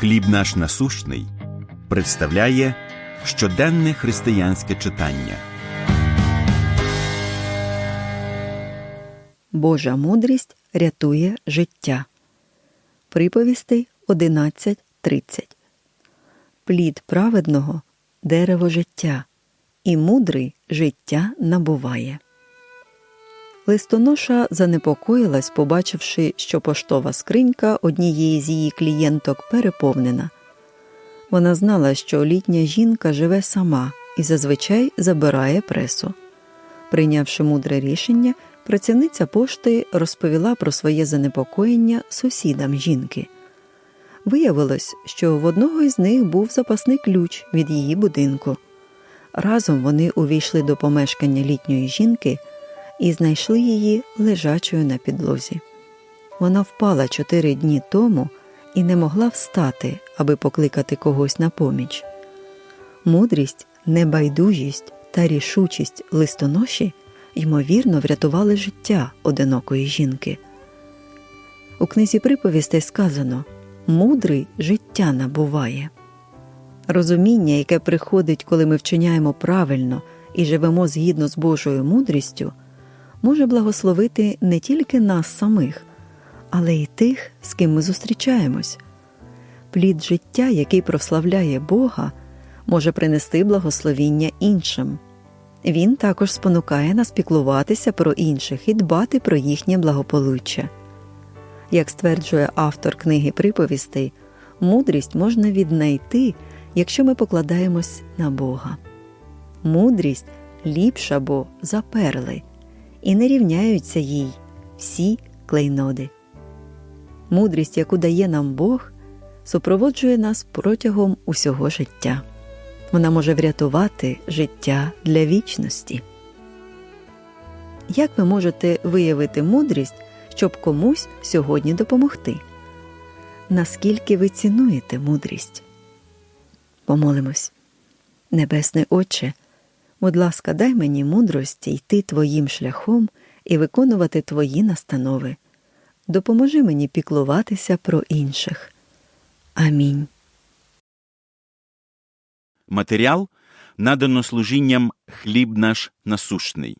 Хліб наш насущний представляє щоденне християнське читання. Божа мудрість рятує життя. Приповістей 11.30 Плід праведного дерево життя, і мудрий життя набуває. Листоноша занепокоїлась, побачивши, що поштова скринька однієї з її клієнток переповнена. Вона знала, що літня жінка живе сама і зазвичай забирає пресу. Прийнявши мудре рішення, працівниця пошти розповіла про своє занепокоєння сусідам жінки. Виявилось, що в одного із них був запасний ключ від її будинку. Разом вони увійшли до помешкання літньої жінки і знайшли її лежачою на підлозі. Вона впала чотири дні тому і не могла встати, аби покликати когось на поміч. Мудрість, небайдужість та рішучість листоноші ймовірно врятували життя одинокої жінки. У книзі приповістей сказано мудрий життя набуває. Розуміння, яке приходить, коли ми вчиняємо правильно і живемо згідно з Божою мудрістю, може благословити не тільки нас самих, але й тих, з ким ми зустрічаємось. Плід життя, який прославляє Бога, може принести благословіння іншим. Він також спонукає нас піклуватися про інших і дбати про їхнє благополуччя. Як стверджує автор книги приповістей, мудрість можна віднайти, якщо ми покладаємось на Бога. Мудрість ліпша бо за перли, і не рівняються їй всі клейноди. Мудрість, яку дає нам Бог, супроводжує нас протягом усього життя. Вона може врятувати життя для вічності. Як ви можете виявити мудрість, щоб комусь сьогодні допомогти? Наскільки ви цінуєте мудрість? Помолимось. Небесний Отче, будь ласка, дай мені мудрості йти Твоїм шляхом і виконувати Твої настанови. Допоможи мені піклуватися про інших. Амінь. Матеріал надано служінням хліб наш насущний.